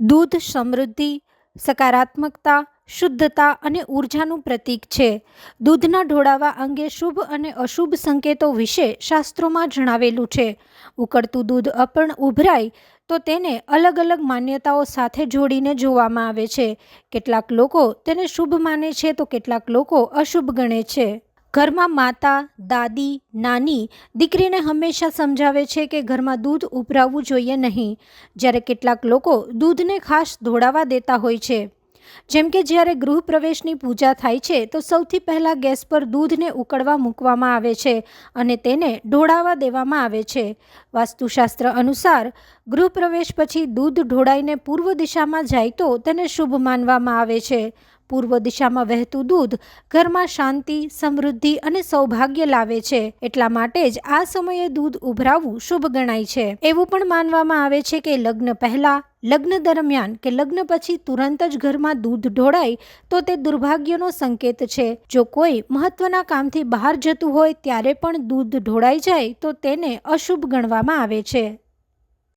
દૂધ, સમૃદ્ધિ, સકારાત્મકતા, શુદ્ધતા અને ઊર્જાનું પ્રતીક છે. દૂધના ઢોળાવા અંગે શુભ અને અશુભ સંકેતો વિશે શાસ્ત્રોમાં જણાવેલું છે. ઉકળતું દૂધ અપણ ઉભરાય તો તેને અલગ અલગ માન્યતાઓ સાથે જોડીને જોવામાં આવે છે. કેટલાક લોકો તેને શુભ માને છે તો કેટલાક લોકો અશુભ ગણે છે. ઘરમાં માતા, દાદી, નાની દીકરીને હંમેશા સમજાવે છે કે ઘરમાં દૂધ ઉભરાવવું જોઈએ નહીં. જ્યારે કેટલાક લોકો દૂધને ખાસ ધોળાવા દેતા હોય છે. જેમ કે જ્યારે ગૃહપ્રવેશની પૂજા થાય છે, તો સૌથી પહેલાં ગેસ પર દૂધને ઉકળવા મૂકવામાં આવે છે અને તેને ઢોળાવા દેવામાં આવે છે. વાસ્તુશાસ્ત્ર અનુસાર ગૃહપ્રવેશ પછી દૂધ ઢોળાઈને પૂર્વ દિશામાં જાય તો તેને શુભ માનવામાં આવે છે. પૂર્વ દિશામાં વહેતું દૂધ ઘરમાં શાંતિ, સમૃદ્ધિ અને સૌભાગ્ય લાવે છે. એટલા માટે જ આ સમયે દૂધ ઉભરાવવું શુભ ગણાય છે. એવું પણ માનવામાં આવે છે કે લગ્ન પહેલા, લગ્ન દરમિયાન કે લગ્ન પછી તુરંત જ ઘરમાં દૂધ ઢોળાય તો તે દુર્ભાગ્યનો સંકેત છે. જો કોઈ મહત્વના કામથી બહાર જતું હોય ત્યારે પણ દૂધ ઢોળાઈ જાય તો તેને અશુભ ગણવામાં આવે છે.